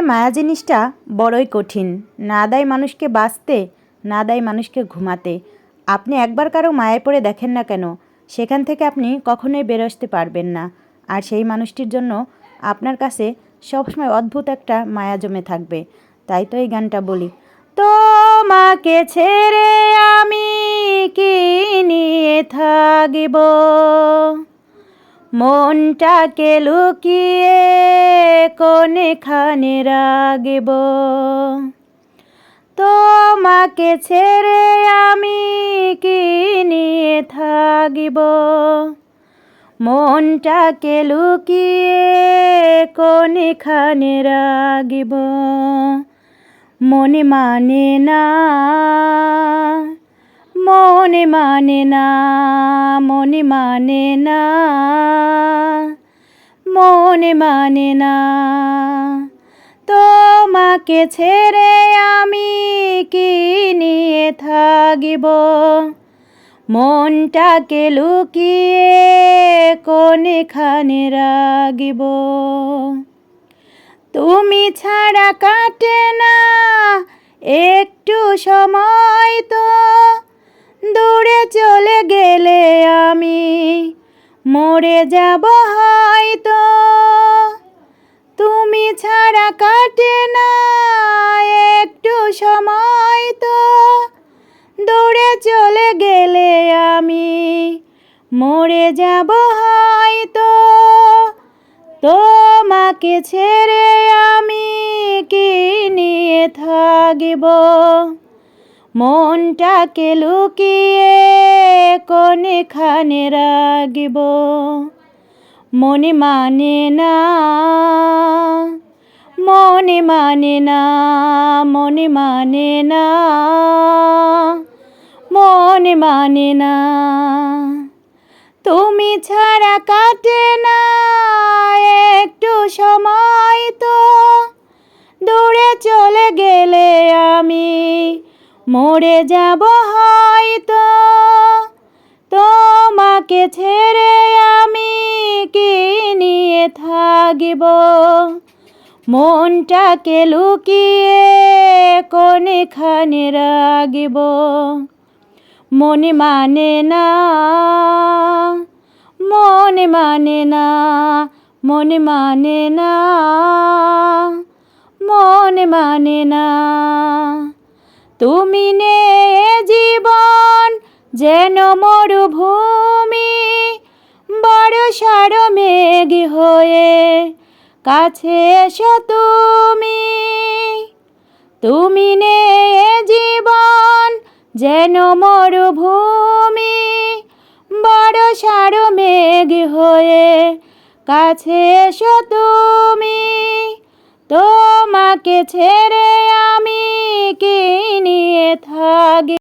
মায়া জিনিসটা বড়ই কঠিন। না দেয় মানুষকে বাঁচতে, না দেয় মানুষকে ঘুমাতে। আপনি একবার কারও মায়ায় পড়ে দেখেন না কেন, সেখান থেকে আপনি কখনোই বের আসতে পারবেন না। আর সেই মানুষটির জন্য আপনার কাছে সবসময় অদ্ভুত একটা মায়া জমে থাকবে। তাই তো এই গানটা বলি। তোমাকে ছেড়ে আমি কি নিয়ে থাকব? মনটাকে লুকিয়ে কোনেখানে রাগব? তোমাকে ছেড়ে আমি কি নিয়ে থাকিব মনটাকে লুকিয়ে কোনেখানে রাগিব? মনে মানে না মনে মানে না, মনে মানে না, মনে মানে না। তোমাকে ছেড়ে আমি কি নিয়ে থাকিব? মনটাকে লুকিয়ে কোনেখানে রাগিব তুমি ছাড়া কাটে না, একটু সময় তো চলে গেলে আমি মরে যাব হয়তো। তুমি ছাড়া কাটে না একটু সময় তো। দূরে চলে গেলে আমি মরে যাব হয়তো। তোমাকে ছেড়ে আমি কি নিয়ে থাকিব? মনটাকে লুকিয়ে কোনেখানে রাগিব? মনে মানে না, মনে মানে না, মনে মানে না, মনে মানে না। তুমি ছাড়া কাটে না, একটু সময় তো। দূরে চলে গেলে আমি মরে যাব হয়তো। তোমাকে ছেড়ে আমি কি নিয়ে থাকিব? মনটাকে লুকিয়ে কোনেখানে রাগিব মনে মানে না, মনে মানে না, মনে মানে না, মনে মানে না। তুমি নে জীবন যেন মরুভূমি, বড় সার মেঘ হয়ে কাছে এসো তুমি। তুমি নে জীবন যেন মরুভূমি, বড় সার মেঘ হয়ে কাছে এসো তুমি। তোমাকে ছেড়ে আমি কি নিয়ে থাকি?